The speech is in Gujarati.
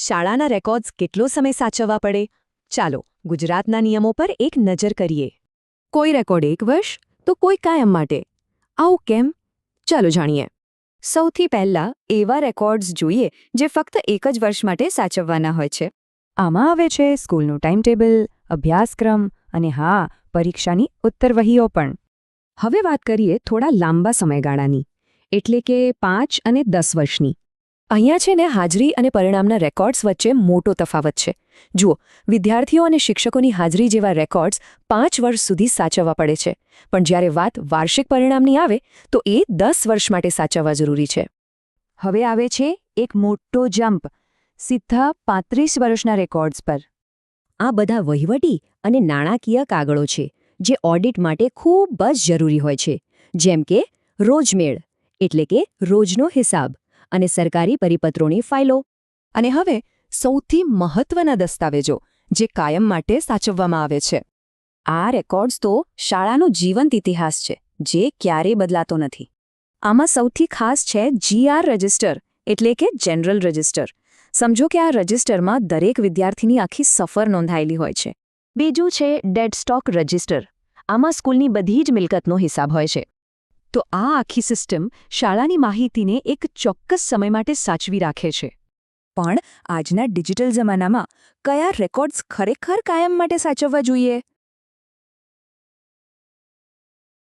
શાળાના રેકોર્ડ્સ કેટલો સમય સાચવવા પડે? ચાલો, ગુજરાતના નિયમો પર એક નજર કરીએ. કોઈ રેકોર્ડ એક વર્ષ, તો કોઈ કાયમ માટે. આવું કેમ? ચાલો જાણીએ. સૌથી પહેલા એવા રેકોર્ડ્સ જોઈએ જે ફક્ત એક જ વર્ષ માટે સાચવવાના હોય છે. આમાં આવે છે સ્કૂલનું ટાઈમટેબલ, અભ્યાસક્રમ અને હા, પરીક્ષાની ઉત્તરવહીઓ પણ. હવે વાત કરીએ થોડા લાંબા સમયગાળાની, એટલે કે પાંચ અને દસ વર્ષની. અહીંયા છે ને હાજરી અને પરિણામના રેકોર્ડ્સ વચ્ચે મોટો તફાવત છે. જુઓ, વિદ્યાર્થીઓ અને શિક્ષકોની હાજરી જેવા રેકોર્ડ્સ પાંચ વર્ષ સુધી સાચવવા પડે છે. પણ જ્યારે વાત વાર્ષિક પરિણામની આવે, તો એ દસ વર્ષ માટે સાચવવા જરૂરી છે. હવે આવે છે એક મોટો જમ્પ સીધા પાંત્રીસ વર્ષના રેકોર્ડ્સ પર. આ બધા વહીવટી અને નાણાકીય કાગળો છે, જે ઓડિટ માટે ખૂબ જ જરૂરી હોય છે. જેમ કે રોજમેળ, એટલે કે રોજનો હિસાબ. અને સરકારી પરિપત્રોની ફાઇલો. અને હવે સૌથી મહત્વના દસ્તાવેજો જે કાયમ માટે સાચવવામાં આવે છે. આ રેકોર્ડ્સ તો શાળાનો જીવંત ઇતિહાસ છે, જે ક્યારેય બદલાતો નથી. આમાં સૌથી ખાસ છે જીઆર રજિસ્ટર, એટલે કે જનરલ રજિસ્ટર. સમજો કે આ રજિસ્ટરમાં દરેક વિદ્યાર્થીની આખી સફર નોંધાયેલી હોય છે. બીજું છે ડેડ સ્ટોક રજિસ્ટર. આમાં સ્કૂલની બધી જ મિલકતનો હિસાબ હોય છે. તો આ આખી સિસ્ટમ શાળાની માહિતીને એક ચોક્કસ સમય માટે સાચવી રાખે છે. પણ આજના ડિજિટલ જમાનામાં કયા રેકોર્ડ્સ ખરેખર કાયમ માટે સાચવવા જોઈએ?